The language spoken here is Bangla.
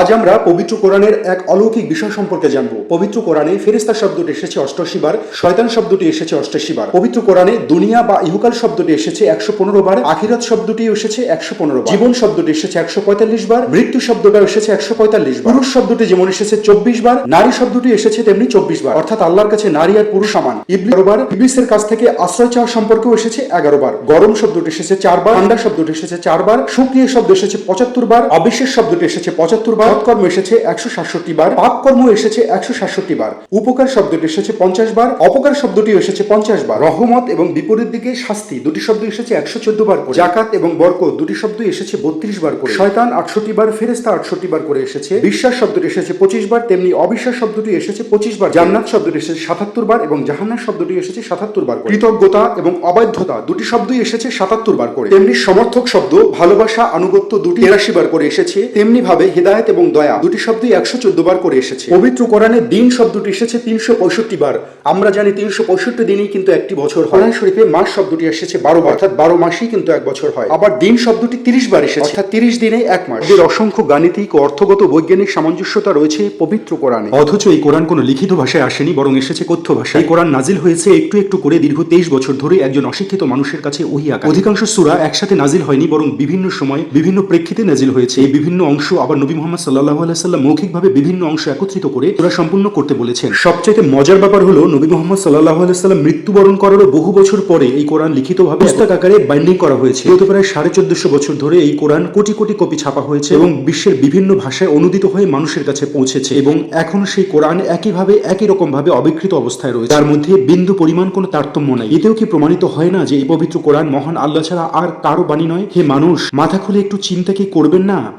আজ আমরা পবিত্র কোরআনের এক অলৌকিক বিষয় সম্পর্কে জানব। পবিত্র কোরআনে ফেরেস্তা শব্দটি এসেছে অষ্টাশি বার শয়তান শব্দটি এসেছে অষ্টাশি বার পবিত্র কোরআনে দুনিয়া বা ইহুকাল শব্দটি এসেছে একশো পনেরো বার, আখিরাত শব্দটি এসেছে একশো পনেরো জীবন শব্দটি এসেছে একশো পঁয়তাল্লিশ বার, মৃত্যু শব্দটা এসেছে একশো পঁয়তাল্লিশ বার। পুরুষ শব্দটি যেমন এসেছে চব্বিশ বার, নারী শব্দটি এসেছে তেমনি চব্বিশ বার। অর্থাৎ আল্লাহর কাছে নারী আর পুরুষ সমান। ইবলিসের কাছ থেকে আশ্রয় চাওয়া সম্পর্কেও এসেছে এগারো বার। গরম শব্দটি এসেছে চারবার ঠান্ডা শব্দটি এসেছে চারবার সুক্রিয় শব্দ এসেছে পঁচাত্তর বার অবিশ্বাস শব্দটি এসেছে পঁচাত্তর সৎকর্ম এসেছে একশো সাতষট্টি বার পাপ কর্ম এসেছে একশো সাতষট্টি বার, উপকার শব্দটি এসেছে পঞ্চাশ বার, অপকার শব্দটি এসেছে পঞ্চাশ বার। রহমত এবং বিপরীত দিকে শাস্তি, দুটি শব্দ এসেছে একশো চোদ্দ বার জাকাত এবং দুটি শব্দ এসেছে বত্রিশ বার করে। শয়তান আটষট্টি বার ফেরেস্তা আটষট্টি বার করে এসেছে। বিশ্বাস শব্দটি এসেছে পঁচিশ বার, তেমনি অবিশ্বাস শব্দটি এসেছে পঁচিশ বার। জান্নাত শব্দটি এসেছে সাতাত্তর বার এবং জাহান্নাম শব্দটি এসেছে সাতাত্তর বার কৃতজ্ঞতা এবং অবাধ্যতা, দুটি শব্দই এসেছে সাতাত্তর বার করে। তেমনি সমর্থক শব্দ, ভালোবাসা, আনুগত্য দুটি তেরাশি বার করে এসেছে। তেমনি ভাবে হৃদায়ত এবং দয়া দুটি শব্দই একশো চোদ্দ বার করে এসেছে। পবিত্র কোরআনে দিন শব্দটি এসেছে তিনশো পঁয়ষট্টি বার। আমরা জানি তিনশো পঁয়ষট্টি দিনই কিন্তু একটি বছর হয়। শরীফে মাস শব্দটি এসেছে বারো বার। অর্থাৎ বারো মাসই কিন্তু এক বছর হয়। আবার দিন শব্দটি তিরিশ বার এসেছে। অর্থাৎ তিরিশ দিনে এক মাস। এর অসংখ্য গাণিতিক ও অর্থগত বৈজ্ঞানিক সামঞ্জস্যতা রয়েছে পবিত্র কোরআনে। অথচ এই কোরআন কোনো লিখিত ভাষায় আসেনি, বরং এসেছে কথ্য ভাষায়। এই কোরআন নাজিল হয়েছে একটু একটু করে দীর্ঘ তেইশ বছর ধরে একজন অশিক্ষিত মানুষের কাছে ওহি আকার। অধিকাংশ সুরা একসাথে নাজিল হয়নি, বরং বিভিন্ন সময় বিভিন্ন প্রেক্ষিতে নাজিল হয়েছে। এই বিভিন্ন অংশ আবার নবী মোহাম্মদ সাল্লাহ আলাইসাল্লাম মৌখিকভাবে বিভিন্ন অংশ একত্রিত করে সূরা সম্পূর্ণ করতে বলেছেন। সবচাইতে মজার ব্যাপার হলো, নবী মোহাম্মদ সাল্লাহ আলাইসাল্লাম মৃত্যুবরণ করারও বহু বছর পরে এই কোরআন লিখিতভাবে পুস্তক আকারে বাইন্ডিং করা হয়েছে। গত প্রায় সাড়ে চোদ্দশো বছর ধরে এই কোরআন কোটি কোটি কপি ছাপা হয়েছে এবং বিশ্বের বিভিন্ন ভাষায় অনুদিত হয়ে মানুষের কাছে পৌঁছেছে এবং এখন সেই কোরআন একইভাবে, একই রকম ভাবে অবিকৃত অবস্থায় রয়েছে। তার মধ্যে বিন্দু পরিমাণ কোনো তারতম্য নাই। এতেও কি প্রমাণিত হয় না যে এই পবিত্র কোরআন মহান আল্লাহ ছাড়া আর কারও বাণী নয়? হে মানুষ, মাথা খুলে একটু চিন্তা কি করবেন না?